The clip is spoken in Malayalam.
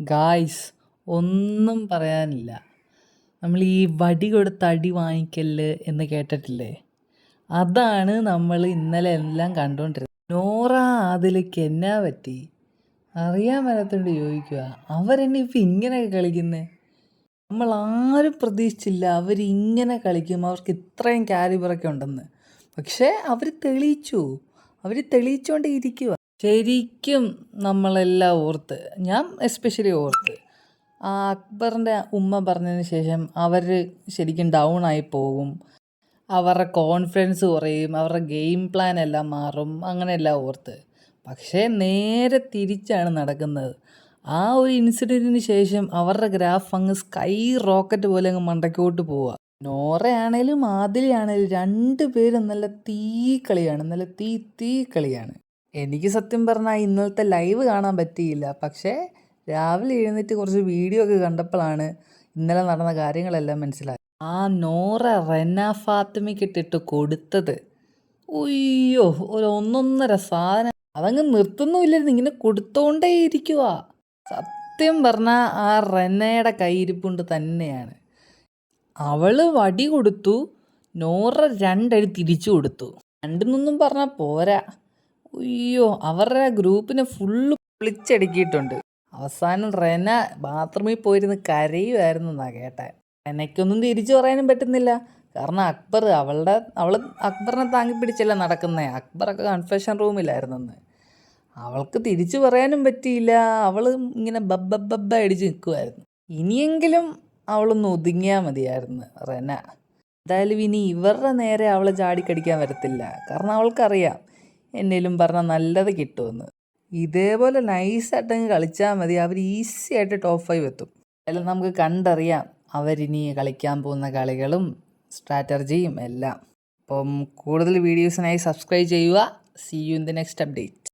ഗായ്സ് ഒന്നും പറയാനില്ല. നമ്മൾ ഈ വടി കൊടുത്ത് അടി വാങ്ങിക്കല്ല് എന്ന് കേട്ടിട്ടില്ലേ? അതാണ് നമ്മൾ ഇന്നലെ എല്ലാം കണ്ടുകൊണ്ടിരുന്നത് നോറ അതിലേക്ക് എന്നാ പറ്റി? അറിയാൻ വരാത്തോണ്ട് ചോദിക്കുക അവരെന്നെ ഇപ്പം ഇങ്ങനെയൊക്കെ കളിക്കുന്നത് നമ്മൾ ആരും പ്രതീക്ഷിച്ചില്ല അവർ ഇങ്ങനെ കളിക്കും. അവർക്ക് ഇത്രയും കാലിബറൊക്കെ ഉണ്ടെന്ന്. പക്ഷേ അവർ തെളിയിച്ചു. അവർ തെളിയിച്ചുകൊണ്ടേ ഇരിക്കുക ശരിക്കും നമ്മളെല്ലാം ഓർത്ത് ഞാൻ എസ്പെഷ്യലി ഓർത്ത് ആ അക്ബറിന്റെ ഉമ്മ പറഞ്ഞതിന് ശേഷം അവർ ശരിക്കും ഡൗൺ ആയി പോകും. അവരുടെ കോൺഫിഡൻസ് കുറയും അവരുടെ ഗെയിം പ്ലാൻ എല്ലാം മാറും അങ്ങനെയെല്ലാം ഓർത്ത്. പക്ഷേ നേരെ തിരിച്ചാണ് നടക്കുന്നത്. ആ ഒരു ഇൻസിഡന്റിന് ശേഷം അവരുടെ ഗ്രാഫ് അങ്ങ് സ്കൈ റോക്കറ്റ് പോലെ അങ്ങ് മണ്ടയ്ക്കോട്ട് പോവുക നോറയാണേലും ആദിലയാണേലും രണ്ട് പേരും നല്ല തീ കളിയാണ് നല്ല തീ തീ കളിയാണ്. എനിക്ക് സത്യം പറഞ്ഞാൽ ഇന്നലത്തെ ലൈവ് കാണാൻ പറ്റിയില്ല. പക്ഷേ രാവിലെ എഴുന്നേറ്റ് കുറച്ച് വീഡിയോ ഒക്കെ കണ്ടപ്പോഴാണ് ഇന്നലെ നടന്ന കാര്യങ്ങളെല്ലാം മനസ്സിലായത്. ആ നോറ റെന ഫാത്തിമയ്ക്ക് ഇട്ടിട്ട് കൊടുത്തത്. ഉയ്യോ ഒരു ഒന്നൊന്നര സാധനം. അതങ്ങ് നിർത്തുന്നുമില്ലായിരുന്നു. ഇങ്ങനെ കൊടുത്തോണ്ടേ ഇരിക്കുക സത്യം പറഞ്ഞാൽ ആ റെനയുടെ കൈയിരിപ്പുണ്ട് തന്നെയാണ്. അവൾ വടി കൊടുത്തു. നോറ രണ്ടടി തിരിച്ചു കൊടുത്തു. രണ്ടിനൊന്നും പറഞ്ഞാൽ പോരാ. അയ്യോ അവരുടെ ഗ്രൂപ്പിനെ ഫുള്ള് പൊളിച്ചടുക്കിയിട്ടുണ്ട് അവസാനം റെന ബാത്റൂമിൽ പോയിരുന്ന് കരയുമായിരുന്നു എന്നാ കേട്ടെ. റെനയ്ക്കൊന്നും തിരിച്ചു പറയാനും പറ്റുന്നില്ല. കാരണം അക്ബർ അവളുടെ അവൾ അക്ബറിനെ താങ്ങി പിടിച്ചല്ല നടക്കുന്നേ. അക്ബറൊക്കെ കൺഫെഷൻ റൂമിലായിരുന്നെന്ന് അവൾക്ക് തിരിച്ചു പറയാനും പറ്റിയില്ല. അവൾ ഇങ്ങനെ ബബ്ബ ബബ്ബ അടിച്ച് നിൽക്കുമായിരുന്നു ഇനിയെങ്കിലും അവളൊന്ന് ഒതുങ്ങിയാൽ മതിയായിരുന്നു റെന. എന്തായാലും ഇനി ഇവരുടെ നേരെ അവളെ ചാടിക്കടിക്കാൻ വരത്തില്ല. കാരണം അവൾക്കറിയാം എന്നേലും പറഞ്ഞാൽ നല്ലത് കിട്ടുമെന്ന്. ഇതേപോലെ നൈസായിട്ടങ്ങ് കളിച്ചാൽ മതി. അവർ ഈസി ആയിട്ട് ടോപ്പ് ഫൈവ് എത്തും. എല്ലാം നമുക്ക് കണ്ടറിയാം. അവരിനി കളിക്കാൻ പോകുന്ന കളികളും സ്ട്രാറ്റജിയും എല്ലാം. അപ്പം കൂടുതൽ വീഡിയോസിനായി സബ്സ്ക്രൈബ് ചെയ്യുക. See you in the next update